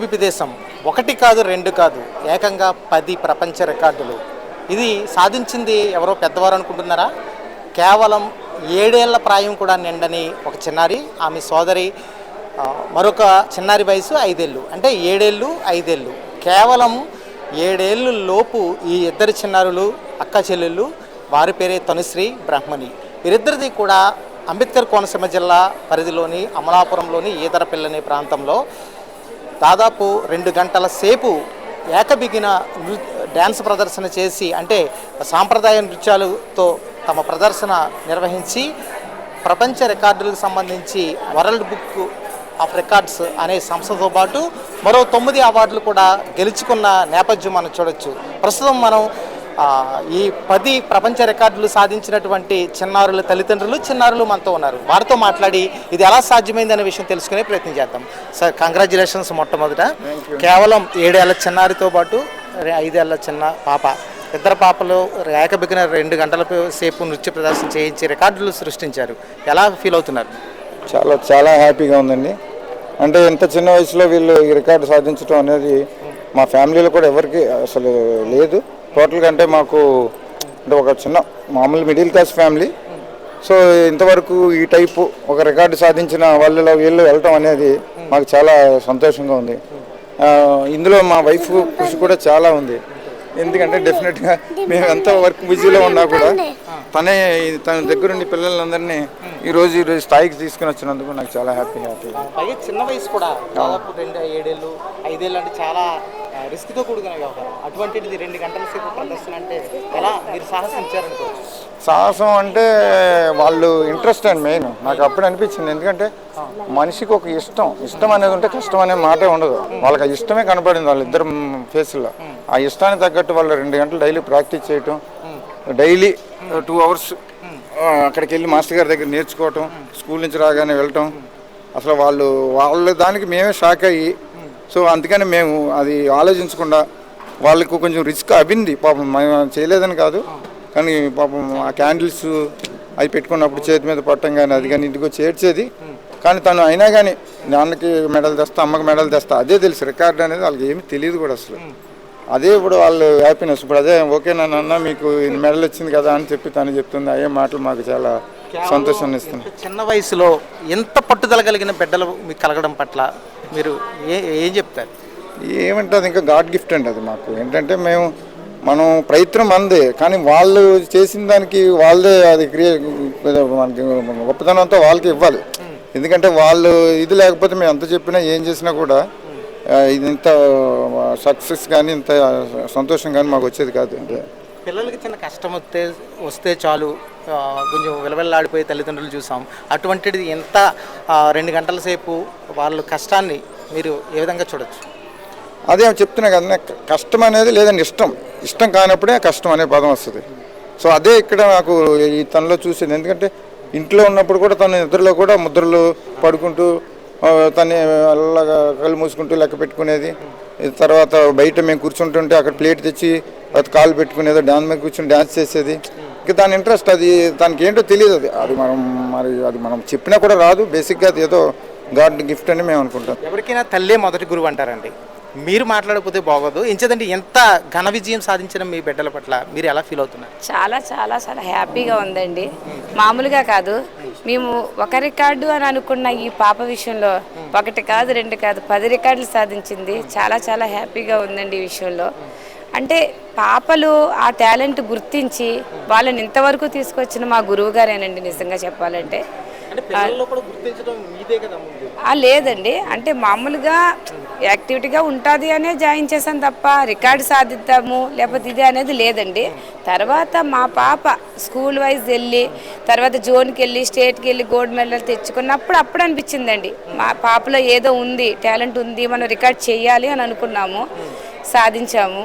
Welcome దేశం ఒకటి కాదు రెండు కాదు ఏకంగా పది ప్రపంచ రికార్డులు. ఇది సాధించింది ఎవరో పెద్దవారు అనుకుంటున్నారా? కేవలం ఏడేళ్ళ ప్రాయం కూడా నిండని ఒక చిన్నారి ఆమె సోదరి మరొక చిన్నారి వయసు ఐదేళ్ళు. అంటే ఏడేళ్ళు ఐదేళ్ళు. కేవలం ఏడేళ్ళు లోపు ఈ ఇద్దరు చిన్నారులు అక్క చెల్లెళ్ళు వారి పేరే తనుశ్రీ బ్రహ్మణి. వీరిద్దరిది కూడా అంబేద్కర్ కోనసీమ జిల్లా పరిధిలోని అమలాపురంలోని ఈదరపిల్లని ప్రాంతంలో దాదాపు రెండు గంటల సేపు ఏకబిగిన నృ డ్యాన్స్ ప్రదర్శన చేసి అంటే సాంప్రదాయ నృత్యాలతో తమ ప్రదర్శన నిర్వహించి ప్రపంచ రికార్డులకు సంబంధించి వరల్డ్ బుక్ ఆఫ్ రికార్డ్స్ అనే సంస్థతో పాటు మరో తొమ్మిది అవార్డులు కూడా గెలుచుకున్న నేపథ్యం మనం చూడొచ్చు. ప్రస్తుతం మనం ఈ పది ప్రపంచ రికార్డులు సాధించినటువంటి చిన్నారుల తల్లిదండ్రులు చిన్నారులు మనతో ఉన్నారు. వారితో మాట్లాడి ఇది ఎలా సాధ్యమైంది అనే విషయం తెలుసుకునే ప్రయత్నం చేద్దాం. సార్ కంగ్రాచులేషన్స్ మొట్టమొదట. కేవలం ఏడేళ్ళ చిన్నారితో పాటు ఐదేళ్ళ చిన్న పాప. ఇద్దరు పాపలు ఏకబిగిన రెండు గంటల సేపు నృత్య ప్రదర్శన చేయించి రికార్డులు సృష్టించారు. ఎలా ఫీల్ అవుతున్నారు? చాలా చాలా హ్యాపీగా ఉందండి. అంటే ఇంత చిన్న వయసులో వీళ్ళు ఈ రికార్డు సాధించడం అనేది మా ఫ్యామిలీలో కూడా ఎవరికి అసలు లేదు. టోటల్గా అంటే మాకు అంటే ఒక చిన్న మామూలు మిడిల్ క్లాస్ ఫ్యామిలీ. సో ఇంతవరకు ఈ టైపు ఒక రికార్డు సాధించిన వాళ్ళలో వీళ్ళు వెళ్ళటం అనేది మాకు చాలా సంతోషంగా ఉంది. ఇందులో మా వైఫ్ కృషి కూడా చాలా ఉంది. ఎందుకంటే డెఫినెట్గా మేము ఎంత వర్క్ బిజీలో ఉన్నా కూడా తనే తన దగ్గరుండి పిల్లలందరినీ ఈరోజు ఈరోజు స్థాయికి తీసుకుని వచ్చినందుకు నాకు చాలా హ్యాపీ హ్యాపీ చిన్న వయసు కూడా దాదాపు రెండు ఏడేళ్ళు ఐదేళ్ళు అంటే చాలా రిస్క్తో కూడుకున్న వ్యవహారం. అటువంటిది రెండు గంటల సేపు ప్రదర్శన అంటే ఎలా? మీరు సాహసించారనుకోవచ్చు సాహసం అంటే వాళ్ళు ఇంట్రెస్ట్ అండ్ మెయిన్ నాకు అప్పుడు అనిపించింది. ఎందుకంటే మనిషికి ఒక ఇష్టం. ఇష్టం అనేది ఉంటే కష్టం అనే మాటే ఉండదు. వాళ్ళకి ఆ ఇష్టమే కనపడింది వాళ్ళిద్దరు ఫేస్లో ఆ ఇష్టానికి తగ్గట్టు వాళ్ళు రెండు గంటలు డైలీ ప్రాక్టీస్ చేయటం డైలీ టూ అవర్స్ అక్కడికి వెళ్ళి మాస్టర్ గారి దగ్గర నేర్చుకోవటం స్కూల్ నుంచి రాగానే వెళ్ళటం. అసలు వాళ్ళు వాళ్ళ దానికి మేమే షాక్ అయ్యి సో అందుకని మేము అది ఆలోచించకుండా వాళ్ళకు కొంచెం రిస్క్ అవింది పాపం మేము చేయలేదని కాదు. కానీ పాపం ఆ క్యాండిల్స్ అవి పెట్టుకున్నప్పుడు చేతి మీద పట్టం కానీ అది కానీ ఇంటికి ఏడ్చేది. కానీ తను అయినా కానీ నాన్నకి మెడల్ తెస్తా అమ్మకి మెడల్ తెస్తా అదే తెలుసు రికార్డ్ అనేది వాళ్ళకి ఏమీ తెలియదు కూడా అసలు. అదే ఇప్పుడు వాళ్ళు హ్యాపీనెస్ ఇప్పుడు అదే ఓకే నాన్న మీకు మెడల్ వచ్చింది కదా అని చెప్పి తను చెప్తుంది. అయ్యే మాటలు మాకు చాలా సంతోషాన్ని ఇస్తుంది చిన్న వయసులో ఎంత పట్టుదల కలిగిన బిడ్డలు మీకు కలగడం పట్ల మీరు ఏ ఏం చెప్తారు? ఏమంటే అది ఇంకా గాడ్ గిఫ్ట్ అండి అది మాకు. ఏంటంటే మేము మనం ప్రయత్నం అందే కానీ వాళ్ళు చేసిన దానికి వాళ్ళదే అది క్రియ మనకి గొప్పతనంతో వాళ్ళకి ఇవ్వాలి. ఎందుకంటే వాళ్ళు ఇది లేకపోతే మేము ఎంత చెప్పినా ఏం చేసినా కూడా ఇది ఇంత సక్సెస్ కానీ ఇంత సంతోషం కానీ మాకు వచ్చేది కాదు అంటే. పిల్లలకి చిన్న కష్టం వస్తే వస్తే చాలు. కొంచెం విలవిల్లాడిపోయి తల్లిదండ్రులు చూసాం. అటువంటిది ఎంత రెండు గంటల సేపు వాళ్ళ కష్టాన్ని మీరు ఏ విధంగా చూడొచ్చు? అదే చెప్తున్నా కదా కష్టం అనేది లేదండి ఇష్టం. ఇష్టం కానప్పుడే కష్టం అనే పదం వస్తుంది. సో అదే ఇక్కడ నాకు ఈ తనలో చూసింది. ఎందుకంటే ఇంట్లో ఉన్నప్పుడు కూడా తను నిద్రలో కూడా ముద్రలు పడుకుంటూ ఆ, తను అలాగా కళ్ళు మూసుకుంటూ లెక్క పెట్టుకునేది. తర్వాత బయట మేము కూర్చుంటుంటే అక్కడ ప్లేట్ తెచ్చి అది కాలు పెట్టుకునేది డాన్స్ మీద కూర్చొని డాన్స్ చేసేది. ఇంకా దాని ఇంట్రెస్ట్ అది దానికి ఏంటో తెలియదు అది. అది మనం మరి అది మనం చెప్పినా కూడా రాదు. బేసిక్గా అది ఏదో గాడ్ గిఫ్ట్ అని మేము అనుకుంటాం. ఎవరికైనా తల్లే మొదటి గురువు అంటారండి. మీరు మాట్లాడకపోతే బాగోదు. ఎంచేదంటే ఎంత ఘన విజయం సాధించిన మీ బిడ్డల పట్ల మీరు ఎలా ఫీల్ అవుతున్నారు? చాలా చాలా చాలా హ్యాపీగా ఉందండి. మామూలుగా కాదు. మేము ఒక రికార్డు అని అనుకున్న ఈ పాప విషయంలో ఒకటి కాదు రెండు కాదు పది రికార్డులు సాధించింది. చాలా చాలా హ్యాపీగా ఉందండి ఈ విషయంలో. అంటే పాపలు ఆ టాలెంట్ గుర్తించి వాళ్ళని ఇంతవరకు తీసుకొచ్చిన మా గురువు గారేనండి నిజంగా చెప్పాలంటే. లేదండి. అంటే మామూలుగా యాక్టివిటీగా ఉంటుంది అనే జాయిన్ చేశాను తప్ప రికార్డు సాధిద్దాము లేకపోతే ఇది అనేది లేదండి. తర్వాత మా పాప స్కూల్ వైజ్ వెళ్ళి తర్వాత జోన్కి వెళ్ళి స్టేట్కి వెళ్ళి గోల్డ్ మెడల్ తెచ్చుకున్నప్పుడు అప్పుడు అనిపించిందండి. మా పాపలో ఏదో ఉంది టాలెంట్ ఉంది మనం రికార్డ్ చేయాలి అని అనుకున్నాము సాధించాము.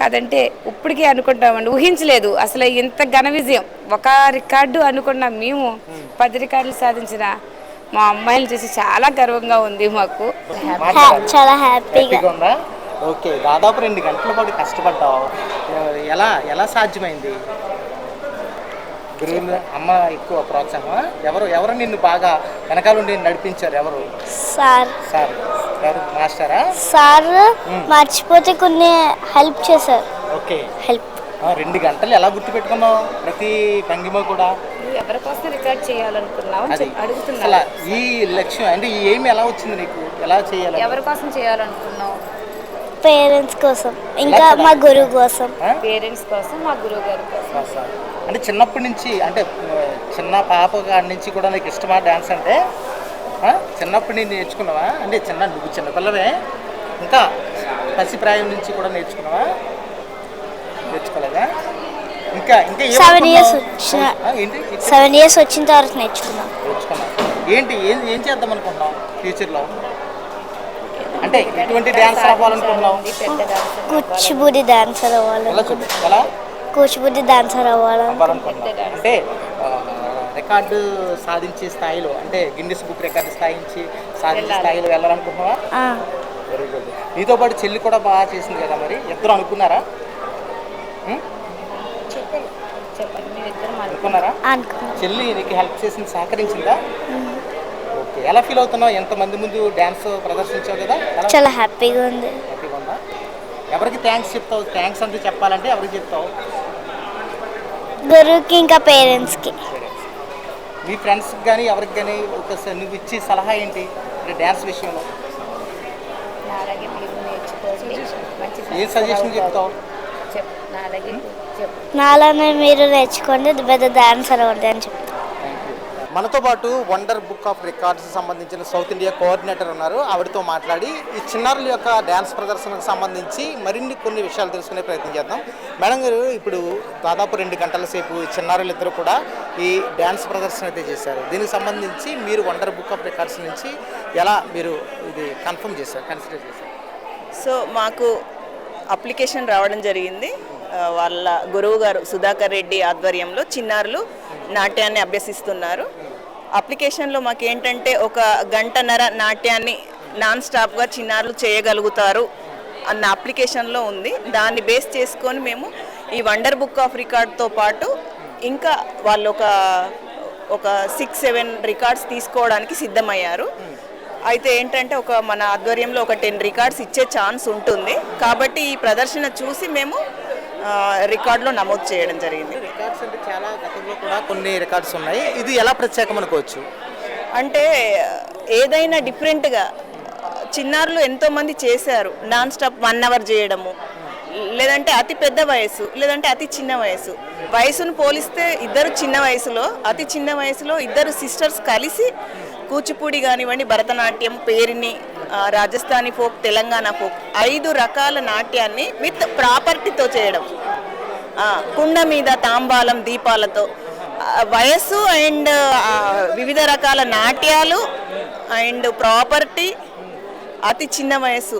కాదంటే ఇప్పటికే అనుకుంటామండి ఊహించలేదు. అసలు ఇంత ఘన విజయం. ఒక రికార్డు అనుకున్నాం మేము పది రికార్డులు సాధించిన మా అమ్మాయిలు చూసి చాలా గర్వంగా ఉంది మాకు. చాలా హ్యాపీగా ఉందా ఓకే దాదాపు రెండు గంటల పాటు కష్టపడ్డావు. ఎలా ఎలా సాధ్యమైంది? గురువులు అమ్మ ఎక్కువ ప్రోత్సాహం ఎవరు ఎవరు నిన్ను బాగా వెనకాల నుండి నడిపించారు? ఎవరు? సార్. సార్. ఎవరు? మాస్టరా? సార్ మర్చిపోతే కొన్ని హెల్ప్ చేశారు. Okay help. రెండు గంటలు ఎలా గుర్తుపెట్టుకున్నావు ప్రతి భంగిమ కూడా? ఎవరి కోసం రికార్డ్ చేయాలనుకున్నావు అడుగుతున్నా ఈ లక్ష్యం అంటే ఈ ఏమి ఎలా వచ్చింది నీకు? ఎలా చేయాలి ఎవరి కోసం చేయాలనుకున్నావు? పేరెంట్స్ కోసం. ఇంకా మా గురువు కోసం? పేరెంట్స్ కోసం మా గురువు గారి కోసం. అంటే చిన్నప్పటి నుంచి అంటే చిన్న పాప కాడి నుంచి కూడా నీకు ఇష్టమా డాన్స్ అంటే? ఆ? చిన్నప్పటి నుంచి నేర్చుకున్నావా? అంటే చిన్న నువ్వు చిన్నపిల్లవే. ఇంకా పసిప్రాయం నుంచి కూడా నేర్చుకున్నావా? నేర్చుకోలేదా? ఇంకా ఇంకా అనుకున్నావు? years వచ్చిన- సెవెన్ ఇయర్స్ వచ్చిన తర్వాత నేర్చుకున్నాం. నేర్చుకున్నావు. ఏంటి? ఏం ఏం చేద్దాం అనుకుంటున్నావు ఫ్యూచర్లో? అంటే ఎటువంటి డ్యాన్స్ డాన్స్ కూచిపూడి డాన్సర్ అవ్వాలి ఎలా కూచిపూడి డాన్సర్ అవ్వాలి అవ్వాలనుకుంటున్నావు. అంటే రికార్డు సాధించే స్థాయిలో అంటే గిన్నిస్ బుక్ రికార్డు స్థాయించి సాధించే స్థాయిలో వెళ్ళాలనుకుంటున్నావా? ఆ, వెరీ గుడ్ నీతో పాటు చెల్లి కూడా బాగా చేసింది కదా మరి? ఇద్దరు అనుకున్నారా? చెప్పండి మీరు ఇద్దరు అనుకున్నారా అనుకున్నాం. చెల్లి నీకు హెల్ప్ చేసింది సహకరించిందా? ఓకే ఎలా ఫీల్ అవుతున్నావు? ఎంతమంది ముందు డ్యాన్స్ ప్రదర్శించావు కదా? చాలా హ్యాపీగా ఉంది. హ్యాపీగా ఉందా? ఎవరికి థ్యాంక్స్ చెప్తావు? థ్యాంక్స్ అంటూ చెప్పాలంటే ఎవరికి చెప్తావు? గురువుకి ఇంకా పేరెంట్స్కి. మీ ఫ్రెండ్స్కి కానీ ఎవరికి కానీ ఒక స- నువ్వు ఇచ్చే సలహా ఏంటి? అంటే డ్యాన్స్ విషయంలో. ఏం సజెషన్ చెప్తావు? నాలానే మీరు నేర్చుకోండి పెద్ద డాన్సర్ అవ్వండి అని చెప్తాను మనతో పాటు వండర్ బుక్ ఆఫ్ రికార్డ్స్ సంబంధించిన సౌత్ ఇండియా కోఆర్డినేటర్ ఉన్నారు. ఆవిడతో మాట్లాడి ఈ చిన్నారుల యొక్క డ్యాన్స్ ప్రదర్శనకు సంబంధించి మరిన్ని కొన్ని విషయాలు తెలుసుకునే ప్రయత్నం చేద్దాం. మేడం గారు ఇప్పుడు దాదాపు రెండు గంటల సేపు ఈ చిన్నారులు ఇద్దరు కూడా ఈ డ్యాన్స్ ప్రదర్శన అయితే చేశారు. దీనికి సంబంధించి మీరు వండర్ బుక్ ఆఫ్ రికార్డ్స్ నుంచి ఎలా మీరు ఇది కన్ఫర్మ్ చేశారు కన్సిడర్ చేశారు? సో మాకు అప్లికేషన్ రావడం జరిగింది. వాళ్ళ గురువు గారు సుధాకర్ రెడ్డి ఆధ్వర్యంలో చిన్నారులు నాట్యాన్ని అభ్యసిస్తున్నారు. అప్లికేషన్లో మాకు ఏంటంటే ఒక గంటన్నర నాట్యాన్ని నాన్ స్టాప్గా చిన్నారులు చేయగలుగుతారు అన్న అప్లికేషన్లో ఉంది. దాన్ని బేస్ చేసుకొని మేము ఈ వండర్ బుక్ ఆఫ్ రికార్డ్తో పాటు ఇంకా వాళ్ళు ఒక ఒక సిక్స్ సెవెన్ రికార్డ్స్ తీసుకోవడానికి సిద్ధమయ్యారు. అయితే ఏంటంటే ఒక మన ఆధ్వర్యంలో ఒక టెన్ రికార్డ్స్ ఇచ్చే ఛాన్స్ ఉంటుంది. కాబట్టి ఈ ప్రదర్శన చూసి మేము రికార్డులో నమోదు చేయడం జరిగింది. రికార్డ్స్ అంటే చాలా గతంలో కూడా కొన్ని రికార్డ్స్ ఉన్నాయి. ఇది ఎలా ప్రత్యేకం అనుకోవచ్చు? అంటే ఏదైనా డిఫరెంట్గా చిన్నారులు ఎంతోమంది చేశారు. నాన్ స్టాప్ వన్ అవర్ చేయడము. లేదంటే అతి పెద్ద వయసు లేదంటే అతి చిన్న వయసు వయసును పోలిస్తే ఇద్దరు చిన్న వయసులో అతి చిన్న వయసులో ఇద్దరు సిస్టర్స్ కలిసి కూచిపూడి కానివ్వండి భరతనాట్యం పేరిని రాజస్థానీ ఫోక్ తెలంగాణ ఫోక్ ఐదు రకాల నాట్యాన్ని విత్ ప్రాపర్టీతో చేయడం. కుండ మీద తాంబాలం దీపాలతో. వయస్సు అండ్ వివిధ రకాల నాట్యాలు అండ్ ప్రాపర్టీ అతి చిన్న వయస్సు.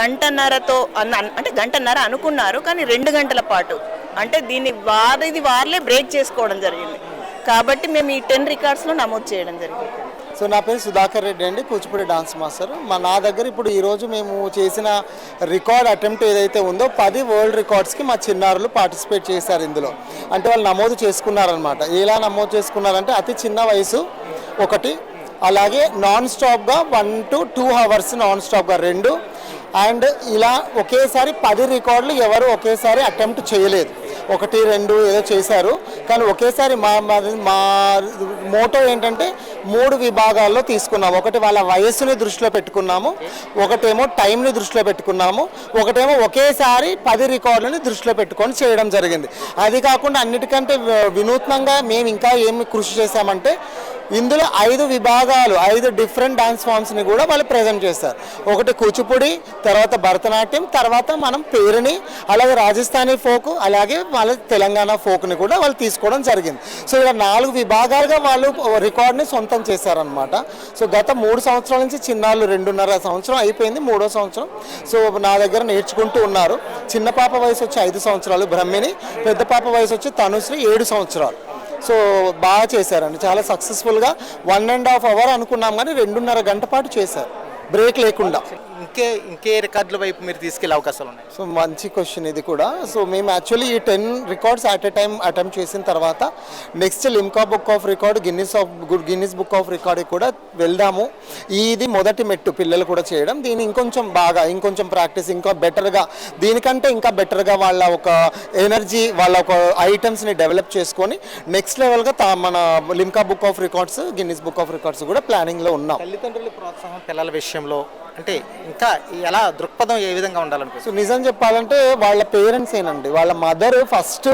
గంటన్నరతో అన్న అంటే గంటన్నర అనుకున్నారు కానీ రెండు గంటల పాటు. అంటే దీన్ని వారిది వారిలే బ్రేక్ చేసుకోవడం జరిగింది. కాబట్టి మేము ఈ టెన్ రికార్డ్స్లో నమోదు చేయడం జరిగింది. సో నా పేరు సుధాకర్ రెడ్డి అండి కూచిపూడి డాన్స్ మాస్టర్. మా నా దగ్గర ఇప్పుడు ఈరోజు మేము చేసిన రికార్డ్ అటెంప్ట్ ఏదైతే ఉందో పది వరల్డ్ రికార్డ్స్కి మా చిన్నారులు పార్టిసిపేట్ చేశారు ఇందులో. అంటే వాళ్ళు నమోదు చేసుకున్నారనమాట ఎలా నమోదు చేసుకున్నారంటే అతి చిన్న వయసు ఒకటి అలాగే నాన్ స్టాప్గా one two two hours non స్టాప్గా రెండు అండ్ ఇలా ఒకేసారి పది రికార్డులు ఎవరు ఒకేసారి అటెంప్ట్ చేయలేదు. ఒకటి రెండు ఏదో చేశారు. కానీ ఒకేసారి మా మాది- మా మోటో ఏంటంటే మూడు విభాగాల్లో తీసుకున్నాము. ఒకటి వాళ్ళ వయస్సుని దృష్టిలో పెట్టుకున్నాము. ఒకటేమో టైంని దృష్టిలో పెట్టుకున్నాము. ఒకటేమో ఒకేసారి పది రికార్డులని దృష్టిలో పెట్టుకొని చేయడం జరిగింది. అది కాకుండా అన్నిటికంటే వినూత్నంగా మేము ఇంకా ఏమి కృషి చేశామంటే ఇందులో ఐదు విభాగాలు ఐదు డిఫరెంట్ డాన్స్ ఫామ్స్ని కూడా వాళ్ళు ప్రజెంట్ చేస్తారు. ఒకటి కూచిపూడి తర్వాత భరతనాట్యం తర్వాత మనం పేరుని అలాగే రాజస్థానీ ఫోక్ అలాగే వాళ్ళ తెలంగాణ ఫోక్ని కూడా వాళ్ళు తీసుకోవడం జరిగింది. సో ఇలా నాలుగు విభాగాలుగా వాళ్ళు రికార్డ్ని సొంతం చేశారనమాట సో గత మూడు సంవత్సరాల నుంచి చిన్నాళ్ళు రెండున్నర సంవత్సరం అయిపోయింది మూడో సంవత్సరం. సో నా దగ్గర నేర్చుకుంటూ ఉన్నారు. చిన్న పాప వయసు వచ్చి ఐదు సంవత్సరాలు బ్రహ్మిణి. పెద్ద పాప వయసు వచ్చి తనుశ్రీ ఏడు సంవత్సరాలు. సో బాగా చేశారండి. చాలా సక్సెస్ఫుల్గా వన్ అండ్ హాఫ్ అవర్ అనుకున్నాం కానీ రెండున్నర గంట పాటు చేశారు. బ్రేక్ లేకుండా. ఇంకే ఇంకే రికార్డుల వైపు మీరు తీసుకెళ్ళే అవకాశాలు ఉన్నాయి. సో మంచి క్వశ్చన్ ఇది కూడా. సో మేము యాక్చువల్లీ ఈ ten records at a time attempt చేసిన తర్వాత next Limca Book of Record Guinness of good Guinness Book of Record కూడా వెళ్దాము. ఇది మొదటి మెట్టు పిల్లలు కూడా చేయడం. దీన్ని ఇంకొంచెం బాగా ఇంకొంచెం ప్రాక్టీస్ ఇంకా బెటర్గా దీనికంటే ఇంకా బెటర్గా వాళ్ళ ఒక ఎనర్జీ వాళ్ళ ఒక ఐటమ్స్ని డెవలప్ చేసుకొని నెక్స్ట్ లెవెల్గా తా మన Limca Book of Records Guinness Book of Records కూడా ప్లానింగ్లో ఉన్నాం. తల్లిదండ్రుల ప్రోత్సాహం పిల్లల విషయంలో అంటే ఇంకా ఎలా దృక్పథం ఏ విధంగా ఉండాలనుకో సో నిజం చెప్పాలంటే వాళ్ళ పేరెంట్స్ ఏనండి. వాళ్ళ మదర్ ఫస్ట్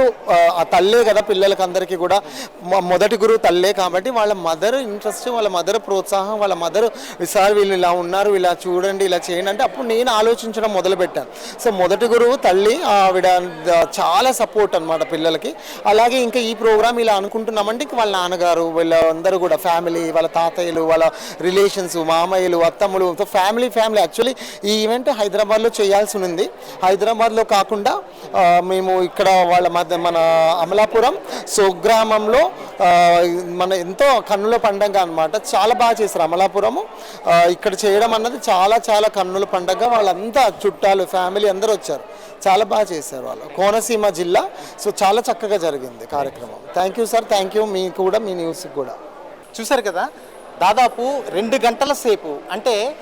ఆ తల్లే కదా పిల్లలకి అందరికీ కూడా మొదటి గురువు తల్లే కాబట్టి వాళ్ళ మదర్ ఇంట్రెస్ట్ వాళ్ళ మదర్ ప్రోత్సాహం వాళ్ళ మదర్ సార్ వీళ్ళు ఇలా ఉన్నారు ఇలా చూడండి ఇలా చేయండి అంటే అప్పుడు నేను ఆలోచించడం మొదలుపెట్టాను. సో మొదటి గురువు తల్లి ఆవిడ చాలా సపోర్ట్ అనమాట పిల్లలకి. అలాగే ఇంకా ఈ ప్రోగ్రామ్ ఇలా అనుకుంటున్నామంటే వాళ్ళ నాన్నగారు వీళ్ళందరూ కూడా ఫ్యామిలీ వాళ్ళ తాతయ్యలు వాళ్ళ రిలేషన్స్ మామయ్యలు అత్తమ్మలు ఫ్యామిలీ ఫ్యామిలీ ఫ్యామిలీ యాక్చువల్లీ ఈ ఈవెంట్ హైదరాబాద్లో చేయాల్సి ఉంది. హైదరాబాద్లో కాకుండా మేము ఇక్కడ వాళ్ళ మధ్య మన అమలాపురం స్వగ్రామంలో మన ఎంతో కన్నుల పండగ అన్నమాట. చాలా బాగా చేశారు అమలాపురము. ఇక్కడ చేయడం అన్నది చాలా చాలా కన్నుల పండగ. వాళ్ళంతా చుట్టాలు ఫ్యామిలీ అందరూ వచ్చారు. చాలా బాగా చేశారు వాళ్ళు. కోనసీమ జిల్లా. సో చాలా చక్కగా జరిగింది కార్యక్రమం. Thank you sir thank you మీకు కూడా మీ న్యూస్కి కూడా. చూశారు కదా? దాదాపు రెండు గంటల సేపు అంటే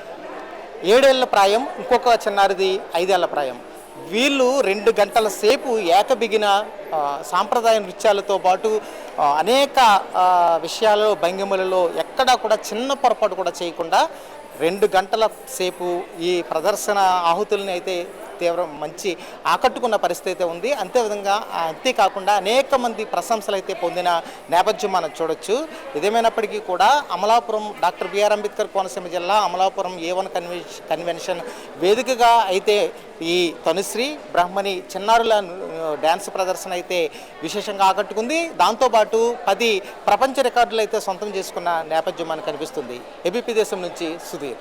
ఏడేళ్ళ ప్రాయం ఇంకొక చిన్నారిది ఐదేళ్ళ ప్రాయం. వీళ్ళు రెండు గంటల సేపు ఏకబిగిన సాంప్రదాయ నృత్యాలతో పాటు అనేక విషయాలలో భంగిమలలో ఎక్కడా కూడా చిన్న పొరపాటు కూడా చేయకుండా రెండు గంటల సేపు ఈ ప్రదర్శన ఆహుతుల్ని అయితే తీవ్ర మంచి ఆకట్టుకున్న పరిస్థితి అయితే ఉంది. అంతేవిధంగా అంతేకాకుండా అనేక మంది ప్రశంసలు అయితే పొందిన నేపథ్యం మనం చూడొచ్చు. ఇదేమైనప్పటికీ కూడా అమలాపురం డాక్టర్ బిఆర్ అంబేద్కర్ కోనసీమ జిల్లా Amalapuram A one convention convention వేదికగా అయితే ఈ తనుశ్రీ బ్రహ్మణి చిన్నారుల డ్యాన్స్ ప్రదర్శన అయితే విశేషంగా ఆకట్టుకుంది. దాంతోపాటు పది ప్రపంచ రికార్డులు అయితే సొంతం చేసుకున్న నేపథ్యం మనకు కనిపిస్తుంది. ఏబీపీ దేశం నుంచి సుధీర్.